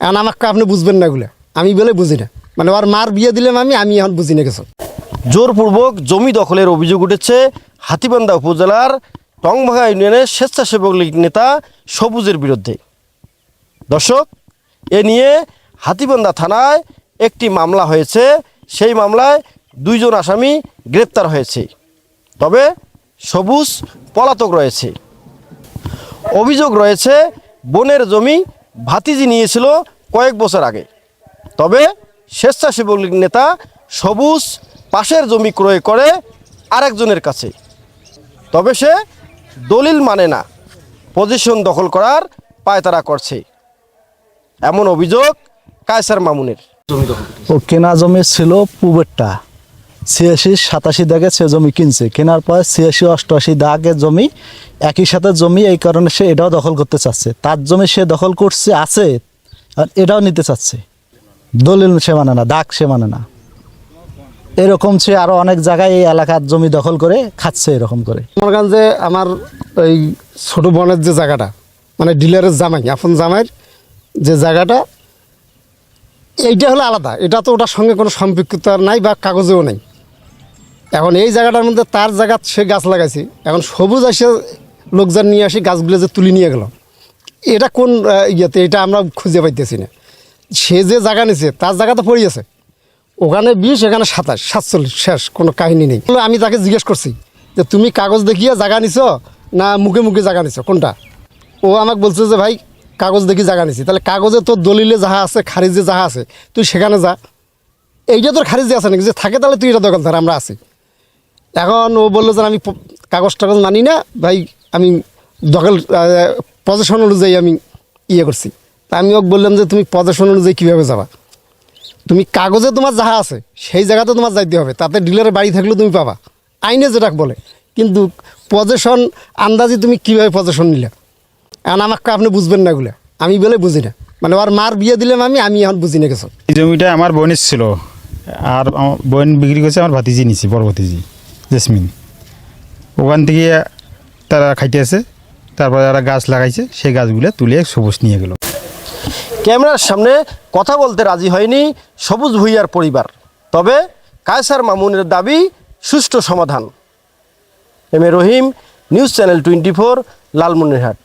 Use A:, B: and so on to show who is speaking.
A: এখন আমাকে আপনি বুঝবেন না এগুলো। আমি বলে বুঝি না। মানে ওর মার বিয়ে দিলাম আমি আমি এখন বুঝি না কিছু।
B: জোরপূর্বক জমি দখলের অভিযোগ উঠেছে হাতিবান্ধা উপজেলার টংভাঙা ইউনিয়নের স্বেচ্ছাসেবক লীগ নেতা সবুজের বিরুদ্ধে। দর্শক, এ নিয়ে হাতিবান্ধা থানায় একটি মামলা হয়েছে। সেই মামলায় দুইজন আসামি গ্রেপ্তার হয়েছে। তবে সবুজ পলাতক রয়েছে। অভিযোগ রয়েছে, বনের জমি ভাতিজি নিয়েছিল কয়েক বছর আগে। তবে স্বেচ্ছাসেবক নেতা সবুজ পাশের জমি ক্রয় করে আরেকজনের কাছে। তবে সে দলিল মানে না, পজিশন দখল করার পায়তারা করছে। এমন অভিযোগ কায়সার মামুনের।
C: ও কেনা জমি ছিল পুবেরটা। ছিয়াশি, সাতাশি দাগে সে জমি কিনছে। কেনার পর ছিয়াশি, অষ্টআশি দাগের জমি, একই সাথে জমি, এই কারণে সে এটাও দখল করতে চাচ্ছে। তার জমি সে দখল করছে, আছে, আর এটাও নিতে চাচ্ছে। দলিল সে মানে না, দাগ সে মানে না। এরকম সে আরও অনেক জায়গায় এই এলাকার জমি দখল করে খাচ্ছে এরকম করে।
A: যে আমার ওই ছোট বোনের যে জায়গাটা মানে ডিলারের জামাই, আপন জামাইয়ের যে জায়গাটা, এইটা হলো আলাদা। এটা তো ওটার সঙ্গে কোনো সম্পৃক্ততা নাই বা কাগজেও নেই। এখন এই জায়গাটার মধ্যে তার জায়গা সে গাছ লাগাইছে। এখন সবুজ আসে লোকজন নিয়ে আসি, গাছগুলো যে তুলে নিয়ে গেল। এটা কোন ইয়েতে এটা আমরা খুঁজে পাইতেছি না। সে যে জায়গা নিছে, তার জায়গা তো পড়ে আছে। ওখানে বিশ, এখানে সাতাশ, সাতচল্লিশ, শেষ, কোনো কাহিনী নেই। আমি তাকে জিজ্ঞেস করছি যে, তুমি কাগজ দেখিয়ে জায়গা নিছ না মুখে মুখে জায়গা নিছ? কোনটা? ও আমাকে বলছে যে, ভাই, কাগজ দেখি জায়গা নিছি। তাহলে কাগজে তোর দলিলে যাহা আছে, খারিজে যাহা আছে, তুই সেখানে যা। এইটা তোর খারিজে আছে নাকি? যে থাকে তাহলে তুই এটা দখলদার, আমরা আছি। এখন ও বলল যে আমি কাগজ টাগজ মানি না, ভাই, আমি দখল পজিশন অনুযায়ী আমি ইয়ে করছি। তা আমি ওকে বললাম যে তুমি পজিশন অনুযায়ী কীভাবে যাবা? তুমি কাগজে তোমার যাহা আছে, সেই জায়গাতে তোমার যাইতে হবে, তাতে ডিলারের বাড়ি থাকলেও তুমি পাবা। আইনে যেটা বলে। কিন্তু পজিশন আন্দাজি তুমি কীভাবে পজিশন নিলে? এখন আমাকে আপনি বুঝবেন না এগুলো। আমি বলে বুঝি না। মানে ওর মার বিয়ে দিলাম আমি আমি এখন বুঝি না কিছু।
D: এই জমিটা আমার বোনের ছিল। আর বোন বিক্রি করছে আমার ভাতিজি নিছি বড় ভাতিজি জেসমিন। ওখান থেকে তারা খাইতে আছে তারপরে তারা গাছ লাগাইছে, সেই গাছগুলো তুলে সবুজ নিয়ে গেল।
B: ক্যামেরার সামনে কথা বলতে রাজি হয়নি সবুজ ভুইয়ার পরিবার, তবে কায়সার মামুনের দাবি সুষ্ঠু সমাধান। M A Rahim, news channel twenty four, Lalmonirhat.